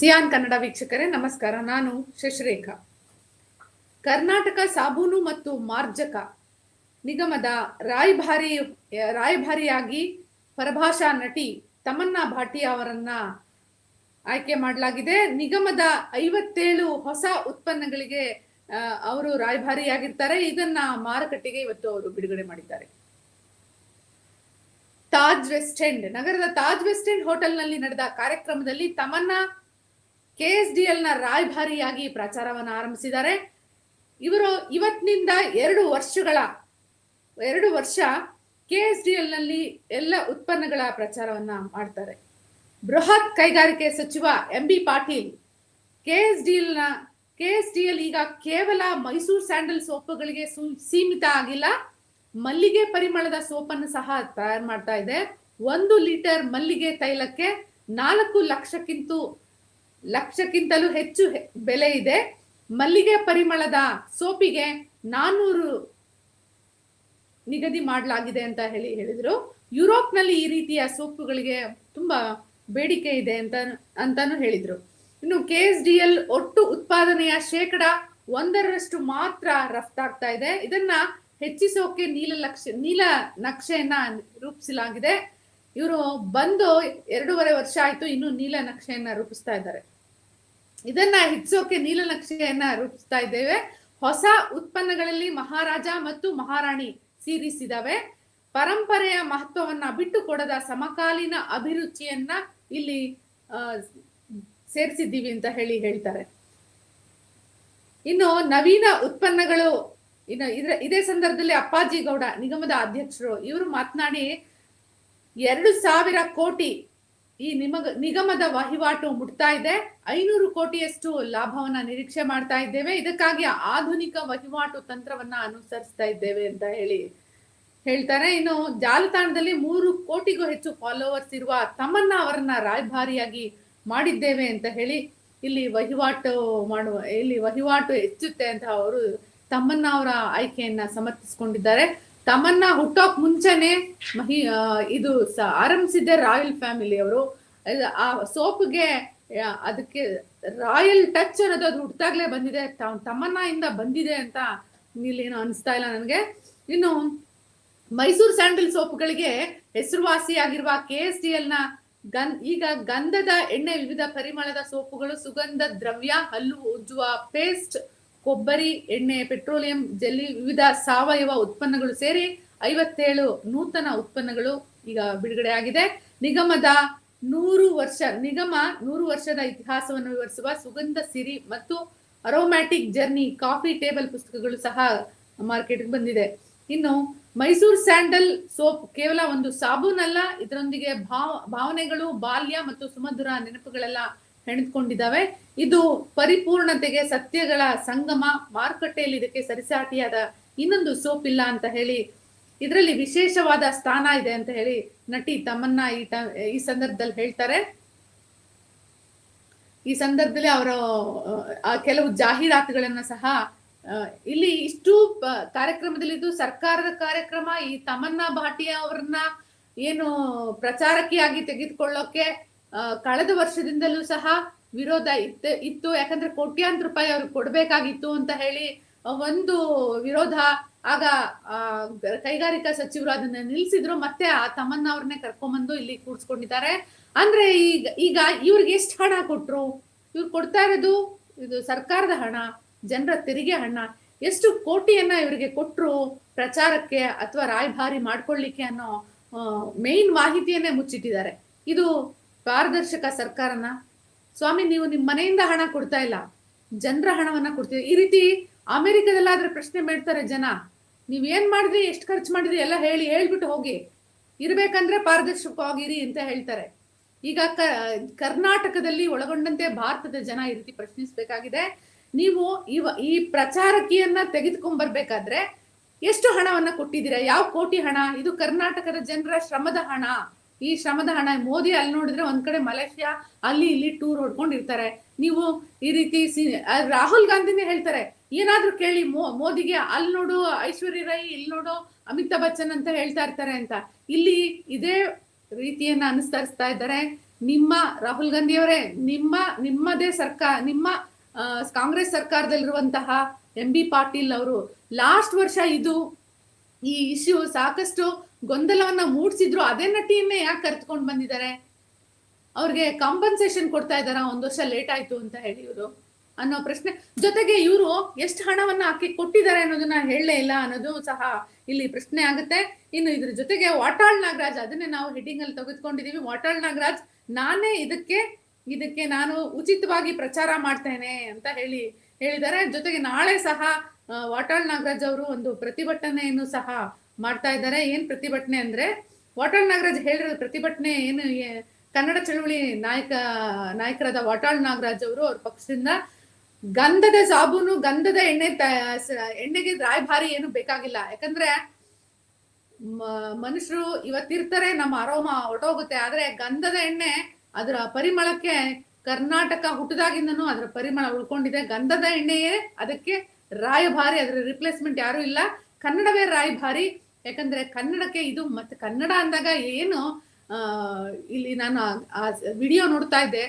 Xi'an Kannada ವೀಕ್ಷಕರೇ, ನಮಸ್ಕಾರ. ನಾನು ಶಶಿರೇಖಾ. ಕರ್ನಾಟಕ ಸಾಬೂನು ಮತ್ತು ಮಾರ್ಜಕ ನಿಗಮದ ರಾಯಭಾರಿ, ರಾಯಭಾರಿಯಾಗಿ ಪರಭಾಷಾ ನಟಿ ತಮನ್ನಾ ಭಾಟಿ ಅವರನ್ನ ಆಯ್ಕೆ ಮಾಡಲಾಗಿದೆ. ನಿಗಮದ ಐವತ್ತೇಳು ಹೊಸ ಉತ್ಪನ್ನಗಳಿಗೆ ಅವರು ರಾಯಭಾರಿಯಾಗಿರ್ತಾರೆ. ಇದನ್ನ ಮಾರುಕಟ್ಟೆಗೆ ಇವತ್ತು ಅವರು ಬಿಡುಗಡೆ ಮಾಡಿದ್ದಾರೆ. Taj West End. ನಗರದ ತಾಜ್ ವೆಸ್ಟ್ ಎಂಡ್ ಹೋಟೆಲ್ನಲ್ಲಿ ನಡೆದ ಕಾರ್ಯಕ್ರಮದಲ್ಲಿ ತಮನ್ನಾ ಕೆಎಸ್ಡಿಎಲ್ ಎಲ್ನ ರಾಯಭಾರಿಯಾಗಿ ಪ್ರಚಾರವನ್ನು ಆರಂಭಿಸಿದ್ದಾರೆ. ಇವರು ಇವತ್ತಿನಿಂದ ಎರಡು ವರ್ಷಗಳ, ಎರಡು ವರ್ಷ ಕೆ ಎಸ್ ಡಿ ನಲ್ಲಿ ಎಲ್ಲ ಉತ್ಪನ್ನಗಳ ಪ್ರಚಾರವನ್ನು ಮಾಡ್ತಾರೆ. ಬೃಹತ್ ಕೈಗಾರಿಕೆ ಸಚಿವ M B Patil K S D ಎಲ್ನ L ಈಗ ಕೇವಲ ಮೈಸೂರು ಸ್ಯಾಂಡಲ್ ಸೋಪುಗಳಿಗೆ ಸೀಮಿತ ಆಗಿಲ್ಲ. ಮಲ್ಲಿಗೆ ಪರಿಮಳದ ಸೋಪನ್ನು ಸಹ ತಯಾರು ಮಾಡ್ತಾ ಇದೆ. ಒಂದು ಲೀಟರ್ ಮಲ್ಲಿಗೆ ತೈಲಕ್ಕೆ ನಾಲ್ಕು ಲಕ್ಷಕ್ಕಿಂತ ಲಕ್ಷಕ್ಕಿಂತಲೂ ಹೆಚ್ಚು ಬೆಲೆ ಇದೆ. ಮಲ್ಲಿಗೆ ಪರಿಮಳದ ಸೋಪಿಗೆ ನಾನ್ನೂರು ನಿಗದಿ ಮಾಡಲಾಗಿದೆ ಅಂತ ಹೇಳಿ ಹೇಳಿದರು. ಯುರೋಪ್ನಲ್ಲಿ ಈ ರೀತಿಯ ಸೋಪುಗಳಿಗೆ ತುಂಬಾ ಬೇಡಿಕೆ ಇದೆ ಅಂತ, ಅಂತಾನು ಹೇಳಿದರು. ಇನ್ನು ಕೆ ಎಸ್ ಡಿ ಎಲ್ ಒಟ್ಟು ಉತ್ಪಾದನೆಯ ಶೇಕಡ ಒಂದರಷ್ಟು ಮಾತ್ರ ರಫ್ತಾಗ್ತಾ ಇದೆ. ಇದನ್ನ ಹೆಚ್ಚಿಸೋಕೆ ನೀಲ ಲಕ್ಷ, ನೀಲ ನಕ್ಷೆಯನ್ನ ರೂಪಿಸಲಾಗಿದೆ. ಇವರು ಬಂದು ಎರಡೂವರೆ ವರ್ಷ ಆಯ್ತು, ಇನ್ನು ನೀಲ ನಕ್ಷೆಯನ್ನ ರೂಪಿಸ್ತಾ ಇದ್ದಾರೆ. ಇದನ್ನ ಹೆಚ್ಚೋಕೆ ನೀಲನಕ್ಷೆಯನ್ನ ರೂಪಿಸ್ತಾ ಇದ್ದೇವೆ. ಹೊಸ ಉತ್ಪನ್ನಗಳಲ್ಲಿ ಮಹಾರಾಜ ಮತ್ತು ಮಹಾರಾಣಿ ಸೀರೀಸ್ ಇದಾವೆ ಪರಂಪರೆಯ ಮಹತ್ವವನ್ನ ಬಿಟ್ಟು ಕೊಡದ ಸಮಕಾಲೀನ ಅಭಿರುಚಿಯನ್ನ ಇಲ್ಲಿ ಸೇರಿಸಿದ್ದೀವಿ ಅಂತ ಹೇಳಿ ಹೇಳ್ತಾರೆ. ಇನ್ನು ನವೀನ ಉತ್ಪನ್ನಗಳು, ಇನ್ನು ಇದ್ರ, ಇದೇ ಸಂದರ್ಭದಲ್ಲಿ ಅಪ್ಪಾಜಿ ಗೌಡ ನಿಗಮದ ಅಧ್ಯಕ್ಷರು ಇವರು ಮಾತನಾಡಿ ಎರಡು ಸಾವಿರ ಕೋಟಿ ಈ ನಿಮಗ ನಿಗಮದ ವಹಿವಾಟು ಮುಟ್ತಾ ಇದೆ. ಐನೂರು ಕೋಟಿಯಷ್ಟು ಲಾಭವನ್ನ ನಿರೀಕ್ಷೆ ಮಾಡ್ತಾ ಇದ್ದೇವೆ. ಇದಕ್ಕಾಗಿ ಆಧುನಿಕ ವಹಿವಾಟು ತಂತ್ರವನ್ನ ಅನುಸರಿಸ್ತಾ ಇದ್ದೇವೆ ಅಂತ ಹೇಳಿ ಹೇಳ್ತಾರೆ. ಇನ್ನು ಜಾಲತಾಣದಲ್ಲಿ ಮೂರು ಕೋಟಿಗೂ ಹೆಚ್ಚು ಫಾಲೋವರ್ಸ್ ಇರುವ ತಮ್ಮನ್ನ ಅವರನ್ನ ರಾಯಭಾರಿಯಾಗಿ ಮಾಡಿದ್ದೇವೆ ಅಂತ ಹೇಳಿ ಇಲ್ಲಿ ವಹಿವಾಟು ಮಾಡುವ, ಇಲ್ಲಿ ವಹಿವಾಟು ಹೆಚ್ಚುತ್ತೆ ಅಂತ ಅವರು ತಮ್ಮನ್ನ ಅವರ ಆಯ್ಕೆಯನ್ನ ಸಮರ್ಥಿಸಿಕೊಂಡಿದ್ದಾರೆ. ತಮ್ಮನ್ನ ಹುಟ್ಟೋಕ್ ಮುಂಚೆನೆ ಮಹಿ ಇದು ಆರಂಭಿಸಿದ್ದೆ ರಾಯಲ್ ಫ್ಯಾಮಿಲಿ ಅವರು. ಆ ಸೋಪ್ಗೆ ಅದಕ್ಕೆ ರಾಯಲ್ ಟಚ್ ಅನ್ನೋದು ಅದು ಹುಟ್ಟಾಗ್ಲೇ ಬಂದಿದೆ. ತಮನ್ನ ಇಂದ ಬಂದಿದೆ ಅಂತ ಇಲ್ಲಿ ಅನಿಸ್ತಾ ಇಲ್ಲ ನನಗೆ. ಇನ್ನು ಮೈಸೂರು ಸ್ಯಾಂಡಲ್ ಸೋಪ್ಗಳಿಗೆ ಹೆಸರುವಾಸಿಯಾಗಿರುವ ಕೆ ಎಸ್ ಡಿ ಎಲ್ನ ಗನ್, ಈಗ ಗಂಧದ ಎಣ್ಣೆ ವಿವಿಧ ಪರಿಮಳದ ಸೋಪುಗಳು, ಸುಗಂಧ, ದ್ರವ್ಯ, ಹಲ್ಲು, ಉಜ್ಜುವ, ಪೇಸ್ಟ್ ಕೊಬ್ಬರಿ, ಎಣ್ಣೆ, ಪೆಟ್ರೋಲಿಯಂ, ಜೆಲ್ಲಿ, ವಿವಿಧ ಸಾವಯವ ಉತ್ಪನ್ನಗಳು ಸೇರಿ ಐವತ್ತೇಳು ನೂತನ ಉತ್ಪನ್ನಗಳು ಈಗ ಬಿಡುಗಡೆ ಆಗಿದೆ. ನಿಗಮದ ನೂರು ವರ್ಷ, ನಿಗಮ ನೂರು ವರ್ಷದ ಇತಿಹಾಸವನ್ನು ವಿವರಿಸುವ ಸುಗಂಧ ಸಿರಿ ಮತ್ತು ಅರೋಮ್ಯಾಟಿಕ್ ಜರ್ನಿ ಕಾಫಿ ಟೇಬಲ್ ಪುಸ್ತಕಗಳು ಸಹ ಮಾರ್ಕೆಟ್ಗೆ ಬಂದಿದೆ. ಇನ್ನು ಮೈಸೂರು ಸ್ಯಾಂಡಲ್ ಸೋಪ್ ಕೇವಲ ಒಂದು ಸಾಬೂನಲ್ಲ, ಇದರೊಂದಿಗೆ ಭಾವ, ಭಾವನೆಗಳು, ಬಾಲ್ಯ ಮತ್ತು ಸುಮಧುರ ನೆನಪುಗಳೆಲ್ಲ ಹೆಣೆದುಕೊಂಡಿದ್ದಾವೆ ಇದು ಪರಿಪೂರ್ಣತೆಗೆ ಸತ್ಯಗಳ ಸಂಗಮ. ಮಾರುಕಟ್ಟೆಯಲ್ಲಿ ಇದಕ್ಕೆ ಸರಿಸಾಟಿಯಾದ ಇನ್ನೊಂದು ಸೋಪ್ ಇಲ್ಲ ಅಂತ ಹೇಳಿ, ಇದರಲ್ಲಿ ವಿಶೇಷವಾದ ಸ್ಥಾನ ಇದೆ ಅಂತ ಹೇಳಿ ನಟಿ ತಮ್ಮನ್ನ ಈ ಸಂದರ್ಭದಲ್ಲಿ ಹೇಳ್ತಾರೆ. ಈ ಸಂದರ್ಭದಲ್ಲಿ ಅವರ ಕೆಲವು ಜಾಹೀರಾತುಗಳನ್ನ ಸಹ ಇಲ್ಲಿ ಇಷ್ಟು ಕಾರ್ಯಕ್ರಮದಲ್ಲಿ ಇದು ಸರ್ಕಾರದ ಕಾರ್ಯಕ್ರಮ. ಈ ತಮನ್ನಾ ಭಾಟಿಯ ಅವ್ರನ್ನ ಏನು ಪ್ರಚಾರಕಿಯಾಗಿ ತೆಗೆದುಕೊಳ್ಳೋಕೆ ಕಳೆದ ವರ್ಷದಿಂದಲೂ ಸಹ ವಿರೋಧ ಇತ್ತು ಇತ್ತು. ಯಾಕಂದ್ರೆ ಕೋಟ್ಯಾಂತರ ರೂಪಾಯಿ ಅವ್ರಿಗೆ ಕೊಡ್ಬೇಕಾಗಿತ್ತು ಅಂತ ಹೇಳಿ ಒಂದು ವಿರೋಧ, ಆಗ ಕೈಗಾರಿಕಾ ಸಚಿವರು ಅದನ್ನ ನಿಲ್ಸಿದ್ರು. ಮತ್ತೆ ಆ ತಮ್ಮನ್ನ ಅವ್ರನ್ನೇ ಕರ್ಕೊಂಬಂದು ಇಲ್ಲಿ ಕೂರ್ಸ್ಕೊಂಡಿದ್ದಾರೆ. ಅಂದ್ರೆ ಈಗ ಈಗ ಇವ್ರಿಗೆ ಎಷ್ಟು ಹಣ ಕೊಟ್ರು? ಇವ್ರು ಕೊಡ್ತಾ ಇರೋದು ಇದು ಸರ್ಕಾರದ ಹಣ, ಜನರ ತೆರಿಗೆ ಹಣ. ಎಷ್ಟು ಕೋಟಿಯನ್ನ ಇವರಿಗೆ ಕೊಟ್ರು ಪ್ರಚಾರಕ್ಕೆ ಅಥವಾ ರಾಯಭಾರಿ ಮಾಡ್ಕೊಳ್ಳಿಕ್ಕೆ ಅನ್ನೋ ಮೇನ್ ಮಾಹಿತಿಯನ್ನೇ ಮುಚ್ಚಿಟ್ಟಿದ್ದಾರೆ. ಇದು ಪಾರದರ್ಶಕ ಸರ್ಕಾರನ, ಸ್ವಾಮಿ ನೀವು ನಿಮ್ಮ ಮನೆಯಿಂದ ಹಣ ಕೊಡ್ತಾ ಇಲ್ಲ, ಜನರ ಹಣವನ್ನ ಕೊಡ್ತೀವಿ ಈ ರೀತಿ ಅಮೆರಿಕದಲ್ಲಾದ್ರೆ ಪ್ರಶ್ನೆ ಮಾಡ್ತಾರೆ ಜನ. ನೀವ್ ಏನ್ ಮಾಡಿದ್ರಿ, ಎಷ್ಟು ಖರ್ಚು ಮಾಡಿದ್ರಿ, ಎಲ್ಲ ಹೇಳಿ, ಹೇಳ್ಬಿಟ್ಟು ಹೋಗಿ. ಇರ್ಬೇಕಂದ್ರೆ ಪಾರದರ್ಶಕವಾಗಿರಿ ಅಂತ ಹೇಳ್ತಾರೆ. ಈಗ ಕರ್ನಾಟಕದಲ್ಲಿ ಒಳಗೊಂಡಂತೆ ಭಾರತದ ಜನ ಈ ರೀತಿ ಪ್ರಶ್ನಿಸಬೇಕಾಗಿದೆ. ನೀವು ಇವ, ಈ ಪ್ರಚಾರಕಿಯನ್ನ ತೆಗೆದುಕೊಂಡ್ ಬರ್ಬೇಕಾದ್ರೆ ಎಷ್ಟು ಹಣವನ್ನ ಕೊಟ್ಟಿದ್ದೀರಾ? ಯಾವ ಕೋಟಿ ಹಣ? ಇದು ಕರ್ನಾಟಕದ ಜನರ ಶ್ರಮದ ಹಣ. ಈ ಶ್ರಮದ ಹಣ ಮೋದಿ ಅಲ್ಲಿ ನೋಡಿದ್ರೆ ಒಂದ್ ಕಡೆ ಮಲೇಷ್ಯಾ ಅಲ್ಲಿ ಇಲ್ಲಿ ಟೂರ್ ಹೊಡ್ಕೊಂಡಿರ್ತಾರೆ. ನೀವು ಈ ರೀತಿ ರಾಹುಲ್ ಗಾಂಧಿನೇ ಹೇಳ್ತಾರೆ, ಏನಾದ್ರೂ ಕೇಳಿ ಮೋ, ಮೋದಿಗೆ ಅಲ್ಲಿ ನೋಡು ಐಶ್ವರ್ಯ ರೈ, ಇಲ್ಲಿ ನೋಡು ಅಮಿತಾಬ್ ಬಚ್ಚನ್ ಅಂತ ಹೇಳ್ತಾ ಇರ್ತಾರೆ ಅಂತ. ಇಲ್ಲಿ ಇದೇ ರೀತಿಯನ್ನ ಅನುಸರಿಸ್ತಾ ಇದ್ದಾರೆ ನಿಮ್ಮ ರಾಹುಲ್ ಗಾಂಧಿ ಅವರೇ. ನಿಮ್ಮ, ನಿಮ್ಮದೇ ಸರ್ಕಾರ, ನಿಮ್ಮ ಕಾಂಗ್ರೆಸ್ ಸರ್ಕಾರದಲ್ಲಿರುವಂತಹ ಎಂ ಬಿ ಪಾಟೀಲ್ ಅವರು ಲಾಸ್ಟ್ ವರ್ಷ ಇದು ಈ ಇಶ್ಯೂ ಸಾಕಷ್ಟು ಗೊಂದಲವನ್ನ ಮೂಡಿಸಿದ್ರು, ಅದೇ ನಟಿಯನ್ನೇ ಯಾಕೆ ಕರೆದುಕೊಂಡು ಬಂದಿದ್ದಾರೆ? ಅವ್ರಿಗೆ ಕಾಂಪನ್ಸೇಷನ್ ಕೊಡ್ತಾ ಇದ್ದಾರಾ? ಒಂದು ವರ್ಷ ಲೇಟ್ ಆಯ್ತು ಅಂತ ಹೇಳಿ ಇವರು ಅನ್ನೋ ಪ್ರಶ್ನೆ. ಜೊತೆಗೆ ಇವರು ಎಷ್ಟು ಹಣವನ್ನ ಹಾಕಿ ಕೊಟ್ಟಿದ್ದಾರೆ ಅನ್ನೋದನ್ನ ಹೇಳಲೇ ಇಲ್ಲ ಅನ್ನೋದು ಸಹ ಇಲ್ಲಿ ಪ್ರಶ್ನೆ ಆಗುತ್ತೆ. ಇನ್ನು ಇದ್ರ ಜೊತೆಗೆ ವಾಟಾಳ್ ನಾಗರಾಜ್, ಅದನ್ನೇ ನಾವು ಹೆಡ್ಡಿಂಗ್ ಅಲ್ಲಿ ತೆಗೆದುಕೊಂಡಿದೀವಿ. ವಾಟಾಳ್ ನಾಗರಾಜ್, ನಾನೇ ಇದಕ್ಕೆ ಇದಕ್ಕೆ ನಾನು ಉಚಿತವಾಗಿ ಪ್ರಚಾರ ಮಾಡ್ತೇನೆ ಅಂತ ಹೇಳಿ ಹೇಳಿದ್ದಾರೆ. ಜೊತೆಗೆ ನಾಳೆ ಸಹ ವಾಟಾಳ್ ನಾಗರಾಜ್ ಅವರು ಒಂದು ಪ್ರತಿಭಟನೆಯನ್ನು ಸಹ ಮಾಡ್ತಾ ಇದ್ದಾರೆ. ಏನ್ ಪ್ರತಿಭಟನೆ ಅಂದ್ರೆ, ವಾಟಾಳ್ ನಾಗರಾಜ್ ಹೇಳಿರೋ ಪ್ರತಿಭಟನೆ ಏನು ಕನ್ನಡ ಚಳವಳಿ ನಾಯಕ, ನಾಯಕರಾದ ವಾಟಾಳ್ ನಾಗರಾಜ್ ಅವರು ಅವ್ರ ಪಕ್ಷದಿಂದ ಗಂಧದ ಸಾಬೂನು, ಗಂಧದ ಎಣ್ಣೆ ಎಣ್ಣೆಗೆ ರಾಯಭಾರಿ ಏನು ಬೇಕಾಗಿಲ್ಲ. ಯಾಕಂದ್ರೆ ಮನುಷ್ಯರು ಇವತ್ತಿರ್ತಾರೆ, ನಮ್ಮ ಆರೋಮ ಹೊರಟೋಗುತ್ತೆ. ಆದ್ರೆ ಗಂಧದ ಎಣ್ಣೆ ಅದರ ಪರಿಮಳಕ್ಕೆ ಕರ್ನಾಟಕ ಹುಟ್ಟದಾಗಿಂದನೂ ಅದರ ಪರಿಮಳ ಉಳ್ಕೊಂಡಿದೆ. ಗಂಧದ ಎಣ್ಣೆಯೇ ಅದಕ್ಕೆ ರಾಯಭಾರಿ ಅದರ ರಿಪ್ಲೇಸ್ಮೆಂಟ್ ಯಾರು ಇಲ್ಲ. ಕನ್ನಡವೇ ರಾಯಭಾರಿ ಯಾಕಂದ್ರೆ ಕನ್ನಡಕ್ಕೆ ಇದು ಮತ್ತೆ ಕನ್ನಡ ಅಂದಾಗ ಏನು ಇಲ್ಲಿ ನಾನು ಆ ವಿಡಿಯೋ ನೋಡ್ತಾ ಇದ್ದೆ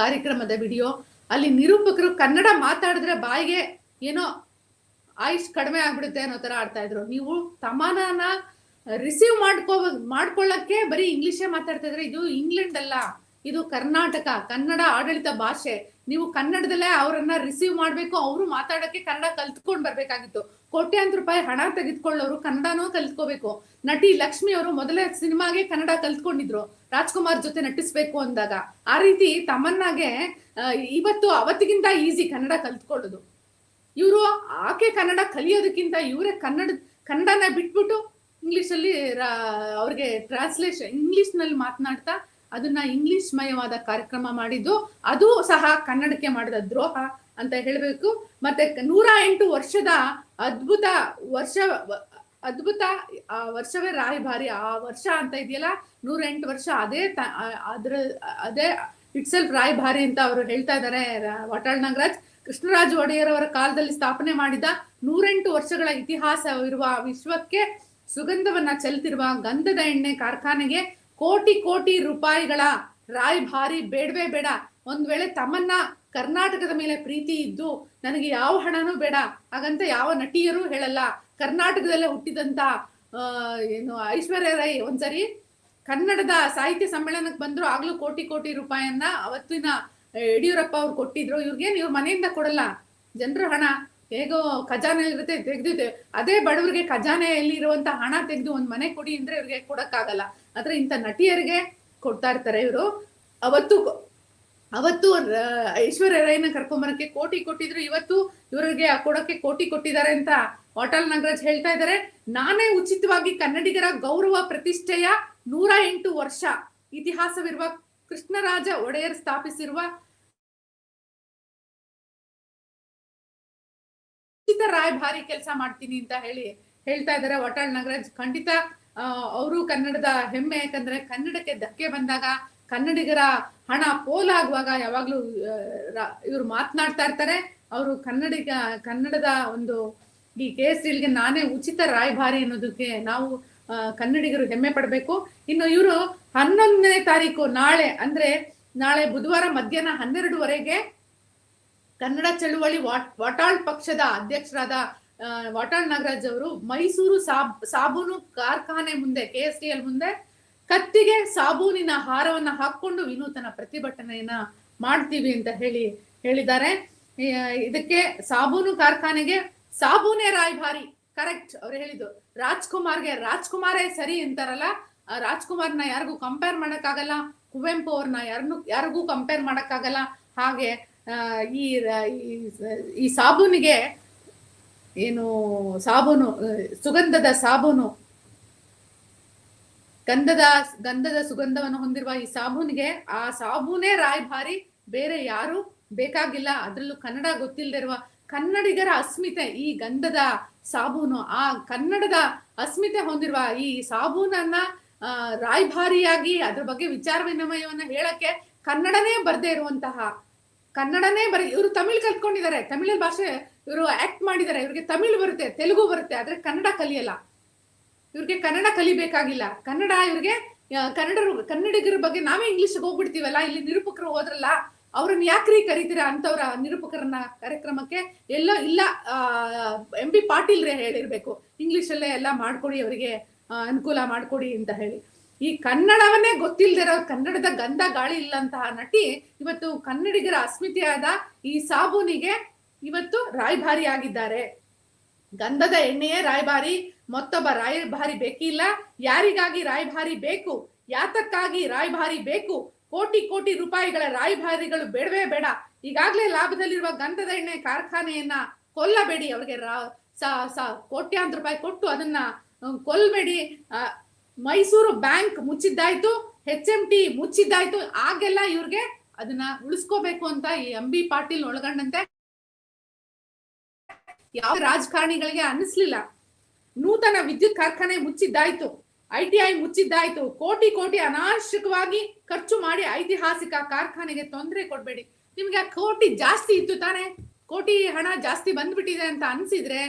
ಕಾರ್ಯಕ್ರಮದ ವಿಡಿಯೋ. ಅಲ್ಲಿ ನಿರೂಪಕರು ಕನ್ನಡ ಮಾತಾಡಿದ್ರೆ ಬಾಯಿಗೆ ಏನೋ ಆಯುಷ್ ಕಡಿಮೆ ಆಗ್ಬಿಡುತ್ತೆ ಅನ್ನೋ ತರ ಆಡ್ತಾ ಇದ್ರು. ನೀವು ತಮಾನನ ರಿಸೀವ್ ಮಾಡ್ಕೋ ಮಾಡ್ಕೊಳ್ಳಕ್ಕೆ ಬರೀ ಇಂಗ್ಲಿಷೇ ಮಾತಾಡ್ತಾ ಇದ್ರೆ ಇದು ಇಂಗ್ಲೆಂಡ್ ಅಲ್ಲ. ಇದು ಕರ್ನಾಟಕ, ಕನ್ನಡ ಆಡಳಿತ ಭಾಷೆ. ನೀವು ಕನ್ನಡದಲ್ಲೇ ಅವರನ್ನ ರಿಸೀವ್ ಮಾಡ್ಬೇಕು, ಅವರು ಮಾತಾಡಕ್ಕೆ ಕನ್ನಡ ಕಲ್ತ್ಕೊಂಡ್ ಬರ್ಬೇಕಾಗಿತ್ತು. ಕೋಟ್ಯಾಂತರ ರೂಪಾಯಿ ಹಣ ತೆಗೆದುಕೊಳ್ಳೋರು ಕನ್ನಡನೂ ಕಲ್ತ್ಕೋಬೇಕು. ನಟಿ ಲಕ್ಷ್ಮಿ ಅವರು ಮೊದಲೇ ಸಿನಿಮಾಗೆ ಕನ್ನಡ ಕಲ್ತ್ಕೊಂಡಿದ್ರು. ರಾಜ್ಕುಮಾರ್ ಜೊತೆ ನಟಿಸ್ಬೇಕು ಅಂದಾಗ. ಆ ರೀತಿ ತಮ್ಮನ್ನಾಗೆ ಇವತ್ತು ಅವತ್ತಿಗಿಂತ ಈಸಿ ಕನ್ನಡ ಕಲ್ತ್ಕೊಳ್ಳೋದು. ಇವರು ಆಕೆ ಕನ್ನಡ ಕಲಿಯೋದಕ್ಕಿಂತ ಇವರೇ ಕನ್ನಡ, ಕನ್ನಡನ ಬಿಟ್ಬಿಟ್ಟು ಇಂಗ್ಲಿಷಲ್ಲಿ ಅವ್ರಿಗೆ ಟ್ರಾನ್ಸ್ಲೇಷನ್ ಇಂಗ್ಲಿಷ್ನಲ್ಲಿ ಮಾತನಾಡ್ತಾ ಅದನ್ನ ಇಂಗ್ಲಿಷ್ ಮಯವಾದ ಕಾರ್ಯಕ್ರಮ ಮಾಡಿದ್ದು, ಅದು ಸಹ ಕನ್ನಡಕ್ಕೆ ಮಾಡಿದ ದ್ರೋಹ ಅಂತ ಹೇಳಬೇಕು. ಮತ್ತೆ ನೂರ ಎಂಟು ವರ್ಷದ ಅದ್ಭುತ ವರ್ಷ, ಅದ್ಭುತ, ಆ, ವರ್ಷವೇ ರಾಯಭಾರಿ. ಆ ವರ್ಷ ಅಂತ ಇದೆಯಲ್ಲ, ನೂರ ಎಂಟು ವರ್ಷ ಅದೇ ತ- ಅದ್ರ, ಅದೇ ಇಟ್ಸೆಲ್ಫ್ ರಾಯಭಾರಿ ಅಂತ ಅವರು ಹೇಳ್ತಾ ಇದ್ದಾರೆ ವಾಟಾಳ್ ನಾಗರಾಜ್. ಕೃಷ್ಣರಾಜ ಒಡೆಯರ್ ಅವರ ಕಾಲದಲ್ಲಿ ಸ್ಥಾಪನೆ ಮಾಡಿದ ನೂರೆಂಟು ವರ್ಷಗಳ ಇತಿಹಾಸವಿರುವ ವಿಶ್ವಕ್ಕೆ ಸುಗಂಧವನ್ನ ಚೆಲ್ತಿರುವ ಗಂಧದ ಎಣ್ಣೆ ಕಾರ್ಖಾನೆಗೆ ಕೋಟಿ ಕೋಟಿ ರೂಪಾಯಿಗಳ ರಾಯಭಾರಿ ಬೇಡವೇ ಬೇಡ. ಒಂದು ವೇಳೆ ತಮ್ಮನ್ನ ಕರ್ನಾಟಕದ ಮೇಲೆ ಪ್ರೀತಿ ಇದ್ದು ನನಗೆ ಯಾವ ಹಣನೂ ಬೇಡ. ಹಾಗಂತ ಯಾವ ನಟಿಯರು ಹೇಳಲ್ಲ. ಕರ್ನಾಟಕದಲ್ಲೇ ಹುಟ್ಟಿದಂತ ಏನು ಐಶ್ವರ್ಯ ರೈ ಒಂದ್ಸರಿ ಕನ್ನಡದ ಸಾಹಿತ್ಯ ಸಮ್ಮೇಳನಕ್ಕೆ ಬಂದ್ರು. ಆಗ್ಲೂ ಕೋಟಿ ಕೋಟಿ ರೂಪಾಯಿಯನ್ನ ಅವತ್ತಿನ ಯಡಿಯೂರಪ್ಪ ಅವ್ರು ಕೊಟ್ಟಿದ್ರು. ಇವ್ರಿಗೇನು ಇವ್ರ ಮನೆಯಿಂದ ಕೊಡಲ್ಲ. ಜನರು ಹಣ. ಹೇಗೋ ಖಜಾನೆ ಇರುತ್ತೆ, ತೆಗ್ದಿದೆ. ಅದೇ ಬಡವರಿಗೆ ಖಜಾನೆಯಲ್ಲಿ ಇರುವಂತ ಹಣ ತೆಗೆದು ಒಂದ್ ಮನೆ ಕೊಡಿ ಅಂದ್ರೆ ಇವ್ರಿಗೆ ಕೊಡಕ್ಕಾಗಲ್ಲ. ಆದ್ರೆ ಇಂಥ ನಟಿಯರಿಗೆ ಕೊಡ್ತಾ ಇರ್ತಾರೆ ಇವರು. ಅವತ್ತು ಅವತ್ತು ಐಶ್ವರ್ಯ ರೈನ ಕರ್ಕೊಂಬರಕ್ಕೆ ಕೋಟಿ ಕೊಟ್ಟಿದ್ರು. ಇವತ್ತು ಇವರಿಗೆ ಕೊಡಕ್ಕೆ ಕೋಟಿ ಕೊಟ್ಟಿದ್ದಾರೆ ಅಂತ ವಾಟಾಳ್ ನಾಗರಾಜ್ ಹೇಳ್ತಾ ಇದ್ದಾರೆ. ನಾನೇ ಉಚಿತವಾಗಿ ಕನ್ನಡಿಗರ ಗೌರವ ಪ್ರತಿಷ್ಠೆಯ ನೂರ ಎಂಟು ವರ್ಷ ಇತಿಹಾಸವಿರುವ ಕೃಷ್ಣರಾಜ ಒಡೆಯರ್ ಸ್ಥಾಪಿಸಿರುವ ಉಚಿತ ರಾಯಭಾರಿ ಕೆಲಸ ಮಾಡ್ತೀನಿ ಅಂತ ಹೇಳಿ ಹೇಳ್ತಾ ಇದ್ದಾರೆ ವಟಾಳ್ ನಾಗರಾಜ್ ಖಂಡಿತ ಅವರು ಕನ್ನಡದ ಹೆಮ್ಮೆ. ಯಾಕಂದ್ರೆ ಕನ್ನಡಕ್ಕೆ ಧಕ್ಕೆ ಬಂದಾಗ ಕನ್ನಡಿಗರ ಹಣ ಪೋಲಾಗುವಾಗ ಯಾವಾಗ್ಲೂ ಇವ್ರು ಮಾತನಾಡ್ತಾ ಇರ್ತಾರೆ. ಅವರು ಕನ್ನಡಿಗ, ಕನ್ನಡದ ಒಂದು ಈ ಕೆ ಎಸ್ ನಾನೇ ಉಚಿತ ರಾಯಭಾರಿ ಅನ್ನೋದಕ್ಕೆ ನಾವು ಕನ್ನಡಿಗರು ಹೆಮ್ಮೆ ಪಡಬೇಕು. ಇನ್ನು ಇವರು ಹನ್ನೊಂದನೇ ತಾರೀಕು ನಾಳೆ, ಅಂದ್ರೆ ನಾಳೆ ಬುಧವಾರ ಮಧ್ಯಾಹ್ನ ಹನ್ನೆರಡುವರೆಗೆ ಕನ್ನಡ ಚಳುವಳಿ ವಾಟ್, ವಾಟಾಳ್ ಪಕ್ಷದ ಅಧ್ಯಕ್ಷರಾದ ವಾಟಾಳ್ ನಾಗರಾಜ್ ಅವರು ಮೈಸೂರು ಸಾಬ್, ಸಾಬೂನು ಕಾರ್ಖಾನೆ ಮುಂದೆ ಕೆ ಎಸ್ ಟಿ ಎಲ್ ಮುಂದೆ ಕತ್ತಿಗೆ ಸಾಬೂನಿನ ಹಾರವನ್ನ ಹಾಕೊಂಡು ವಿನೂತನ ಪ್ರತಿಭಟನೆಯನ್ನ ಮಾಡ್ತೀವಿ ಅಂತ ಹೇಳಿ ಹೇಳಿದ್ದಾರೆ. ಇದಕ್ಕೆ ಸಾಬೂನು ಕಾರ್ಖಾನೆಗೆ ಸಾಬೂನೇ ರಾಯಭಾರಿ, ಕರೆಕ್ಟ್ ಅವ್ರು ಹೇಳಿದ್ದು. ರಾಜ್ಕುಮಾರ್ಗೆ ರಾಜ್ಕುಮಾರೇ ಸರಿ ಅಂತಾರಲ್ಲ ರಾಜ್ಕುಮಾರ್ನ ಯಾರಿಗೂ ಕಂಪೇರ್ ಮಾಡಕ್ಕಾಗಲ್ಲ, ಕುವೆಂಪು ಅವ್ರನ್ನ ಯಾರನ್ನು ಯಾರಿಗೂ ಕಂಪೇರ್ ಮಾಡಕ್ಕಾಗಲ್ಲ, ಹಾಗೆ ಈ ಈ- ಸಾಬೂನಿಗೆ ಏನು ಸಾಬೂನು ಸುಗಂಧದ ಸಾಬೂನು. ಗಂಧದ ಗಂಧದ ಸುಗಂಧವನ್ನು ಹೊಂದಿರುವ ಈ ಸಾಬೂನಿಗೆ ಆ ಸಾಬೂನೇ ರಾಯಭಾರಿ ಬೇರೆ ಯಾರು ಬೇಕಾಗಿಲ್ಲ. ಅದ್ರಲ್ಲೂ ಕನ್ನಡ ಗೊತ್ತಿಲ್ಲದಿರುವ ಕನ್ನಡಿಗರ ಅಸ್ಮಿತೆ, ಈ ಗಂಧದ ಸಾಬೂನು. ಆ ಕನ್ನಡದ ಅಸ್ಮಿತೆ ಹೊಂದಿರುವ ಈ ಸಾಬೂನನ್ನ ರಾಯಭಾರಿಯಾಗಿ ಅದ್ರ ಬಗ್ಗೆ ವಿಚಾರ ವಿನಿಮಯವನ್ನ ಹೇಳಕ್ಕೆ ಕನ್ನಡನೇ ಬರ್ದೇ ಇರುವಂತಹ ಕನ್ನಡನೇ ಬರೀ, ಇವರು ತಮಿಳ್ ಕಲ್ತ್ಕೊಂಡಿದ್ದಾರೆ ತಮಿಳ್ ಭಾಷೆ, ಇವರು ಆಕ್ಟ್ ಮಾಡಿದ್ದಾರೆ ಇವ್ರಿಗೆ ತಮಿಳ್ ಬರುತ್ತೆ, ತೆಲುಗು ಬರುತ್ತೆ, ಆದ್ರೆ ಕನ್ನಡ ಕಲಿಯಲ್ಲ. ಇವ್ರಿಗೆ ಕನ್ನಡ ಕಲಿಬೇಕಾಗಿಲ್ಲ. ಕನ್ನಡ ಇವ್ರಿಗೆ ಕನ್ನಡರು, ಕನ್ನಡಿಗರ ಬಗ್ಗೆ ನಾವೇ ಇಂಗ್ಲಿಷ್ಗೆ ಹೋಗ್ಬಿಡ್ತೀವಲ್ಲ, ಇಲ್ಲಿ ನಿರೂಪಕರು ಹೋದ್ರಲ್ಲ, ಅವ್ರನ್ನ ಯಾಕ್ರಿ ಕರಿತೀರಾ ಅಂತವ್ರ ನಿರೂಪಕರನ್ನ ಕಾರ್ಯಕ್ರಮಕ್ಕೆ ಎಲ್ಲೋ, ಇಲ್ಲ ಎಂ ಬಿ ಪಾಟೀಲ್ ರೇ ಹೇಳಿರ್ಬೇಕು. ಇಂಗ್ಲಿಷಲ್ಲೇ ಎಲ್ಲ ಮಾಡ್ಕೊಡಿ ಅವರಿಗೆ ಅನುಕೂಲ ಮಾಡ್ಕೊಡಿ ಅಂತ ಹೇಳಿ. ಈ ಕನ್ನಡವನ್ನೇ ಗೊತ್ತಿಲ್ದಿರೋ ಕನ್ನಡದ ಗಂಧ ಗಾಳಿ ಇಲ್ಲಂತಹ ನಟಿ ಇವತ್ತು ಕನ್ನಡಿಗರ ಅಸ್ಮಿತೆಯಾದ ಈ ಸಾಬೂನಿಗೆ ಇವತ್ತು ರಾಯಭಾರಿ ಆಗಿದ್ದಾರೆ. ಗಂಧದ ಎಣ್ಣೆಯೇ ರಾಯಭಾರಿ, ಮತ್ತೊಬ್ಬ ರಾಯಭಾರಿ ಬೇಕಿಲ್ಲ. ಯಾರಿಗಾಗಿ ರಾಯಭಾರಿ ಬೇಕು? ಯಾತಕ್ಕಾಗಿ ರಾಯಭಾರಿ ಬೇಕು? ಕೋಟಿ ಕೋಟಿ ರೂಪಾಯಿಗಳ ರಾಯಭಾರಿಗಳು ಬೇಡವೇ ಬೇಡ. ಈಗಾಗಲೇ ಲಾಭದಲ್ಲಿರುವ ಗಂಧದ ಎಣ್ಣೆ ಕಾರ್ಖಾನೆಯನ್ನ ಕೊಲ್ಲಬೇಡಿ. ಅವ್ರಿಗೆ ರಾ- ಸ- ಸ- ಕೋಟ್ಯಾಂತರ ರೂಪಾಯಿ ಕೊಟ್ಟು ಅದನ್ನ ಕೊಲ್ಲಬೇಡಿ ಕೊಲ್ಬೇಡಿ. ಮೈಸೂರು ಬ್ಯಾಂಕ್ ಮುಚ್ಚಿದ್ದಾಯ್ತು ಎಚ್ ಎಂ ಟಿ ಮುಚ್ಚಿದ್ದಾಯ್ತು, ಆಗೆಲ್ಲ ಇವ್ರಿಗೆ ಅದನ್ನ ಉಳಿಸ್ಕೋಬೇಕು ಅಂತ ಈ ಎಂ ಬಿ ಪಾಟೀಲ್ ಒಳಗೊಂಡಂತೆ ಯಾವ ರಾಜಕಾರಣಿಗಳಿಗೆ ಅನ್ನಿಸ್ಲಿಲ್ಲ. ನೂತನ ವಿದ್ಯುತ್ ಕಾರ್ಖಾನೆ ಮುಚ್ಚಿದ್ದಾಯ್ತು ಐ ಟಿ ಐ ಮುಚ್ಚಿದ್ದಾಯ್ತು, ಕೋಟಿ ಕೋಟಿ ಅನಾವಶ್ಯಕವಾಗಿ ಖರ್ಚು ಮಾಡಿ ಐತಿಹಾಸಿಕ ಕಾರ್ಖಾನೆಗೆ ತೊಂದರೆ ಕೊಡ್ಬೇಡಿ. ನಿಮ್ಗೆ ಕೋಟಿ ಜಾಸ್ತಿ ಇತ್ತು ತಾನೆ? ಕೋಟಿ ಹಣ ಜಾಸ್ತಿ ಬಂದ್ಬಿಟ್ಟಿದೆ ಅಂತ ಅನ್ಸಿದ್ರೆ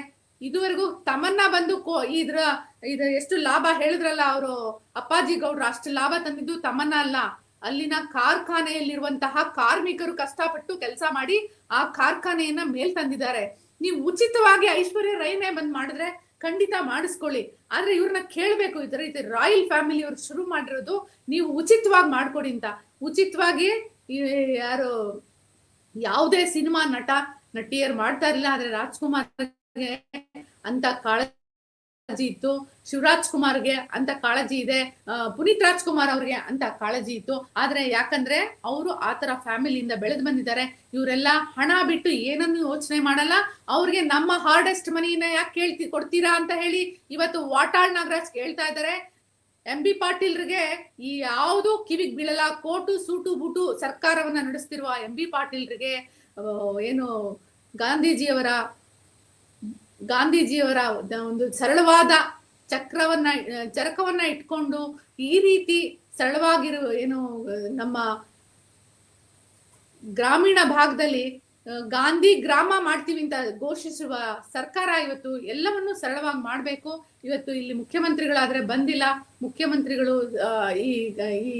ಇದುವರೆಗೂ ತಮನ್ನ ಬಂದು ಕೋ ಇದ್ರ ಇದ್ರ ಎಷ್ಟು ಲಾಭ ಹೇಳಿದ್ರಲ್ಲ ಅವರು ಅಪ್ಪಾಜಿ ಗೌಡ್ರು, ಅಷ್ಟು ಲಾಭ ತಂದಿದ್ದು ತಮನ್ನ ಅಲ್ಲ. ಅಲ್ಲಿನ ಕಾರ್ಖಾನೆಯಲ್ಲಿರುವಂತಹ ಕಾರ್ಮಿಕರು ಕಷ್ಟಪಟ್ಟು ಕೆಲಸ ಮಾಡಿ ಆ ಕಾರ್ಖಾನೆಯನ್ನ ಮೇಲ್ ತಂದಿದ್ದಾರೆ. ನೀವು ಉಚಿತವಾಗಿ ಐಶ್ವರ್ಯ ರೈನೇ ಬಂದ್ ಮಾಡಿದ್ರೆ ಖಂಡಿತ ಮಾಡಿಸ್ಕೊಳ್ಳಿ. ಆದ್ರೆ ಇವ್ರನ್ನ ಕೇಳ್ಬೇಕು ಇದ್ರ ರೀತಿ ರಾಯಲ್ ಫ್ಯಾಮಿಲಿ ಅವ್ರು ಶುರು ಮಾಡಿರೋದು ನೀವು ಉಚಿತವಾಗಿ ಮಾಡ್ಕೊಡಿ ಅಂತ. ಉಚಿತವಾಗಿ ಯಾರು, ಯಾವುದೇ ಸಿನಿಮಾ ನಟ, ನಟಿಯರ್ ಮಾಡ್ತಾ ಇರಲಿಲ್ಲ, ಆದ್ರೆ ರಾಜ್ಕುಮಾರ್ಗೆ ಅಂತ ಕಾಳಜಿ ಇತ್ತು. ಶಿವರಾಜ್ ಕುಮಾರ್ಗೆ ಅಂತ ಕಾಳಜಿ ಇದೆ. ಆ, ಪುನೀತ್ ರಾಜ್ಕುಮಾರ್ ಅವ್ರಿಗೆ ಅಂತ ಕಾಳಜಿ ಇತ್ತು. ಆದ್ರೆ ಯಾಕಂದ್ರೆ ಅವರು ಆತರ ಫ್ಯಾಮಿಲಿಯಿಂದ ಬೆಳೆದು ಬಂದಿದ್ದಾರೆ. ಇವರೆಲ್ಲ ಹಣ ಬಿಟ್ಟು ಏನನ್ನು ಯೋಚನೆ ಮಾಡಲ್ಲ. ಅವ್ರಿಗೆ ನಮ್ಮ ಹಾರ್ಡೆಸ್ಟ್ ಮನಿನ ಯಾಕೆ ಕೇಳ್ತಿ ಕೊಡ್ತೀರಾ ಅಂತ ಹೇಳಿ ಇವತ್ತು ವಾಟಾಳ್ ನಾಗರಾಜ್ ಕೇಳ್ತಾ ಇದ್ದಾರೆ. ಎಂ ಬಿ ಪಾಟೀಲ್ರಿಗೆ ಈ ಯಾವುದು ಕಿವಿಗ್ ಬೀಳಲ್ಲ. ಕೋಟು ಸೂಟು ಬೂಟು ಸರ್ಕಾರವನ್ನ ನಡೆಸ್ತಿರುವ ಎಂ ಬಿ ಪಾಟೀಲ್ರಿಗೆ ಆ, ಏನು ಗಾಂಧೀಜಿಯವರ ಗಾಂಧೀಜಿಯವರ ಒಂದು ಸರಳವಾದ ಚಕ್ರವನ್ನ, ಚರಕವನ್ನ ಇಟ್ಕೊಂಡು ಈ ರೀತಿ ಸರಳವಾಗಿರುವ ಏನು, ನಮ್ಮ ಗ್ರಾಮೀಣ ಭಾಗದಲ್ಲಿ ಗಾಂಧಿ ಗ್ರಾಮ ಮಾಡ್ತೀವಿ ಅಂತ ಘೋಷಿಸುವ ಸರ್ಕಾರ ಇವತ್ತು ಎಲ್ಲವನ್ನು ಸರಳವಾಗಿ ಮಾಡಬೇಕು. ಇವತ್ತು ಇಲ್ಲಿ ಮುಖ್ಯಮಂತ್ರಿಗಳಾದ್ರೆ ಬಂದಿಲ್ಲ. ಮುಖ್ಯಮಂತ್ರಿಗಳು ಈ ಈ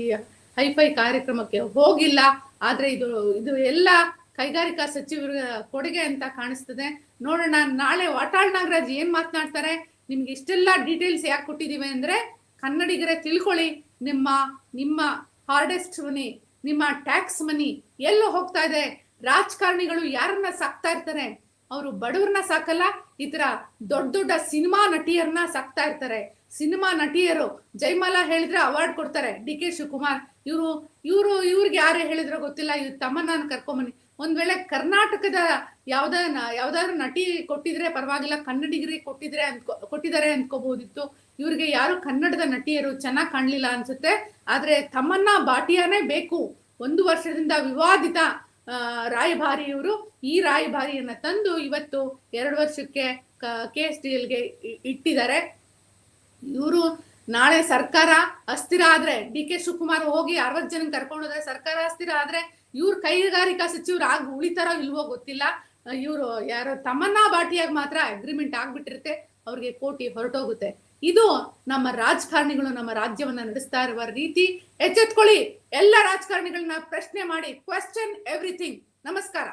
ಹೈಫೈ ಕಾರ್ಯಕ್ರಮಕ್ಕೆ ಹೋಗಿಲ್ಲ. ಆದ್ರೆ ಇದು ಇದು ಎಲ್ಲ ಕೈಗಾರಿಕಾ ಸಚಿವರ ಕೊಡುಗೆ ಅಂತ ಕಾಣಿಸ್ತದೆ. ನೋಡೋಣ, ನಾಳೆ ವಾಟಾಳ್ ನಾಗರಾಜ್ ಏನ್ ಮಾತನಾಡ್ತಾರೆ? ನಿಮ್ಗೆ ಇಷ್ಟೆಲ್ಲ ಡೀಟೇಲ್ಸ್ ಯಾಕೆ ಕೊಟ್ಟಿದೀವಿ ಅಂದ್ರೆ, ಕನ್ನಡಿಗರೇ ತಿಳ್ಕೊಳ್ಳಿ, ನಿಮ್ಮ ನಿಮ್ಮ ಹಾರ್ಡೆಸ್ಟ್ ಮನಿ ನಿಮ್ಮ ಟ್ಯಾಕ್ಸ್ ಮನಿ ಎಲ್ಲೂ ಹೋಗ್ತಾ ಇದೆ. ರಾಜಕಾರಣಿಗಳು ಯಾರನ್ನ ಸಾಕ್ತಾ ಇರ್ತಾರೆ? ಅವರು ಬಡವ್ರನ್ನ ಸಾಕಲ್ಲ, ಈ ತರ ದೊಡ್ಡ ದೊಡ್ಡ ಸಿನಿಮಾ ನಟಿಯರನ್ನ ಸಾಕ್ತಾ ಇರ್ತಾರೆ. ಸಿನಿಮಾ ನಟಿಯರು ಜೈಮಾಲಾ ಹೇಳಿದ್ರೆ ಅವಾರ್ಡ್ ಕೊಡ್ತಾರೆ. ಡಿ ಕೆ ಶಿವಕುಮಾರ್, ಇವರು ಇವರು, ಇವ್ರಿಗೆ ಯಾರು ಹೇಳಿದ್ರೋ ಗೊತ್ತಿಲ್ಲ, ಇವ್ರು ತಮ್ಮನ್ನ ಕರ್ಕೊಂಬನ್ನಿ. ಒಂದ್ ವೇಳೆ ಕರ್ನಾಟಕದ ಯಾವ್ದ ಯಾವ್ದಾದ್ರು ನಟಿ ಕೊಟ್ಟಿದ್ರೆ ಪರವಾಗಿಲ್ಲ ಕನ್ನಡಿಗರಿಗೆ ಕೊಟ್ಟಿದ್ರೆ ಅನ್ಕೊ ಕೊಟ್ಟಿದ್ದಾರೆ ಅನ್ಕೋಬಹುದಿತ್ತು ಇವ್ರಿಗೆ ಯಾರು ಕನ್ನಡದ ನಟಿಯರು ಚೆನ್ನಾಗಿ ಕಾಣ್ಲಿಲ್ಲ ಅನ್ಸುತ್ತೆ. ಆದ್ರೆ ತಮ್ಮನ್ನ ಬಾಟಿಯಾನೇ ಬೇಕು. ಒಂದು ವರ್ಷದಿಂದ ವಿವಾದಿತ ರಾಯಭಾರಿ ಇವರು ಈ ರಾಯಭಾರಿಯನ್ನ ತಂದು ಇವತ್ತು ಎರಡು ವರ್ಷಕ್ಕೆ ಕೆ ಎಸ್ ಡಿ ಎಲ್ಗೆ ಇಟ್ಟಿದ್ದಾರೆ. ಇವರು ನಾಳೆ ಸರ್ಕಾರ ಅಸ್ಥಿರ ಆದ್ರೆ, ಡಿ ಕೆ ಶಿವಕುಮಾರ್ ಹೋಗಿ ಅರವತ್ ಜನ ಕರ್ಕೊಂಡು ಹೋದ್ರೆ ಸರ್ಕಾರ ಅಸ್ಥಿರ ಆದ್ರೆ ಇವ್ರ ಕೈಗಾರಿಕಾ ಸಚಿವರು ಆಗ ಉಳಿತಾರೋ ಇಲ್ವೋ ಗೊತ್ತಿಲ್ಲ. ಇವರು ಯಾರೋ ತಮನ್ನಾ ಬಾಟಿಯಾಗಿ ಮಾತ್ರ ಅಗ್ರಿಮೆಂಟ್ ಆಗ್ಬಿಟ್ಟಿರುತ್ತೆ. ಅವ್ರಿಗೆ ಕೋಟಿ ಹೊರಟೋಗುತ್ತೆ. ಇದು ನಮ್ಮ ರಾಜಕಾರಣಿಗಳು ನಮ್ಮ ರಾಜ್ಯವನ್ನ ನಡೆಸ್ತಾ ಇರುವ ರೀತಿ. ಎಚ್ಚೆತ್ಕೊಳ್ಳಿ. ಎಲ್ಲ ರಾಜಕಾರಣಿಗಳನ್ನ ಪ್ರಶ್ನೆ ಮಾಡಿ ಕ್ವೆಶ್ಚನ್ ಎವ್ರಿಥಿಂಗ್ ನಮಸ್ಕಾರ.